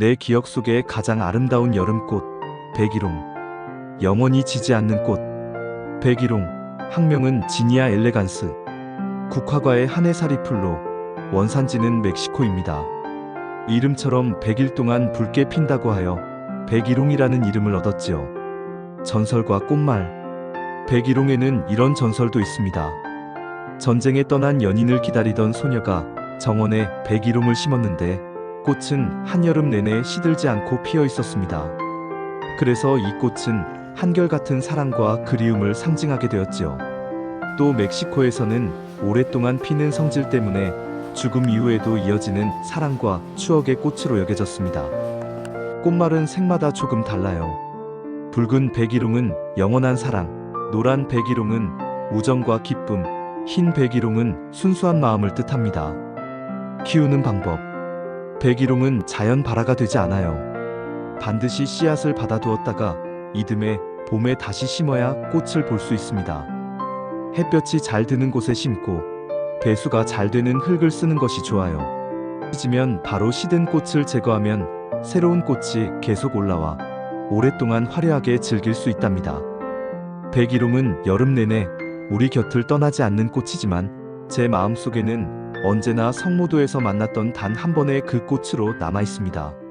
내 기억 속에 가장 아름다운 여름꽃, 백일홍. 영원히 지지 않는 꽃, 백일홍. 학명은 지니아 엘레간스. 국화과의 한해살이 풀로, 원산지는 멕시코입니다. 이름처럼 100일 동안 붉게 핀다고 하여 백일홍이라는 이름을 얻었지요. 전설과 꽃말. 백일홍에는 이런 전설도 있습니다. 전쟁에 떠난 연인을 기다리던 소녀가 정원에 백일홍을 심었는데 꽃은 한여름 내내 시들지 않고 피어 있었습니다. 그래서 이 꽃은 한결같은 사랑과 그리움을 상징하게 되었지요. 또 멕시코에서는 오랫동안 피는 성질 때문에 죽음 이후에도 이어지는 사랑과 추억의 꽃으로 여겨졌습니다. 꽃말은 색마다 조금 달라요. 붉은 백일홍은 영원한 사랑, 노란 백일홍은 우정과 기쁨, 흰 백일홍은 순수한 마음을 뜻합니다. 키우는 방법. 백일홍은 자연 발화가 되지 않아요. 반드시 씨앗을 받아두었다가 이듬해 봄에 다시 심어야 꽃을 볼 수 있습니다. 햇볕이 잘 드는 곳에 심고 배수가 잘 되는 흙을 쓰는 것이 좋아요. 시지면 바로 시든 꽃을 제거하면 새로운 꽃이 계속 올라와 오랫동안 화려하게 즐길 수 있답니다. 백일홍은 여름 내내 우리 곁을 떠나지 않는 꽃이지만 제 마음속에는 언제나 성모도에서 만났던 단 한 번의 그 꽃으로 남아 있습니다.